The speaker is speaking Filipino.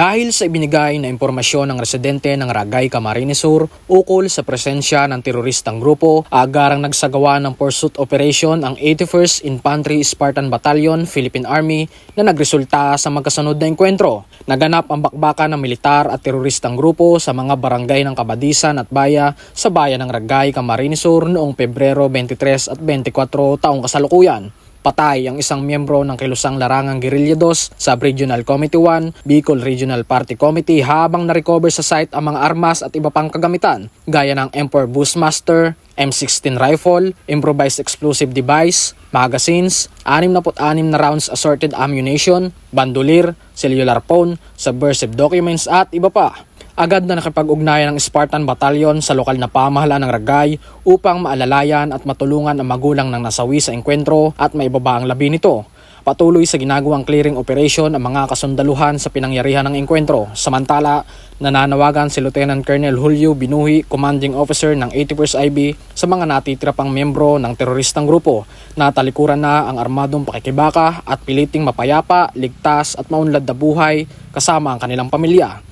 Dahil sa ibinigay na impormasyon ng residente ng Ragay, Camarines Sur ukol sa presensya ng teroristang grupo, agarang nagsagawa ng pursuit operation ang 81st Infantry Spartan Battalion, Philippine Army na nagresulta sa magkasunod na enkwentro. Naganap ang bakbakan ng militar at teroristang grupo sa mga barangay ng Kabadisan at Baya sa bayan ng Ragay, Camarines Sur noong Pebrero 23 at 24 taong kasalukuyan. Patay ang isang miyembro ng Kilusang Larangang Guerrilla 2 sa Regional Committee 1, Bicol Regional Party Committee habang na-recover sa site ang mga armas at iba pang kagamitan gaya ng Emperor Bushmaster, M16 rifle, improvised explosive device, magazines, 66 na rounds assorted ammunition, bandolir, cellular phone, subversive documents at iba pa. Agad na nakipag-ugnayan ng Spartan Battalion sa lokal na pamahalaan ng Ragay upang maalalayan at matulungan ang magulang ng nasawi sa engkwentro at maibaba ang labi nito. Patuloy sa ginagawang clearing operation ang mga kasundaluhan sa pinangyarihan ng engkwentro. Samantala, nananawagan si Lieutenant Colonel Julio Binuhi, Commanding Officer ng 81st IB sa mga natitira pang miyembro ng teroristang grupo na talikuran na ang armadong pakikibaka at piliting mapayapa, ligtas at maunlad na buhay kasama ang kanilang pamilya.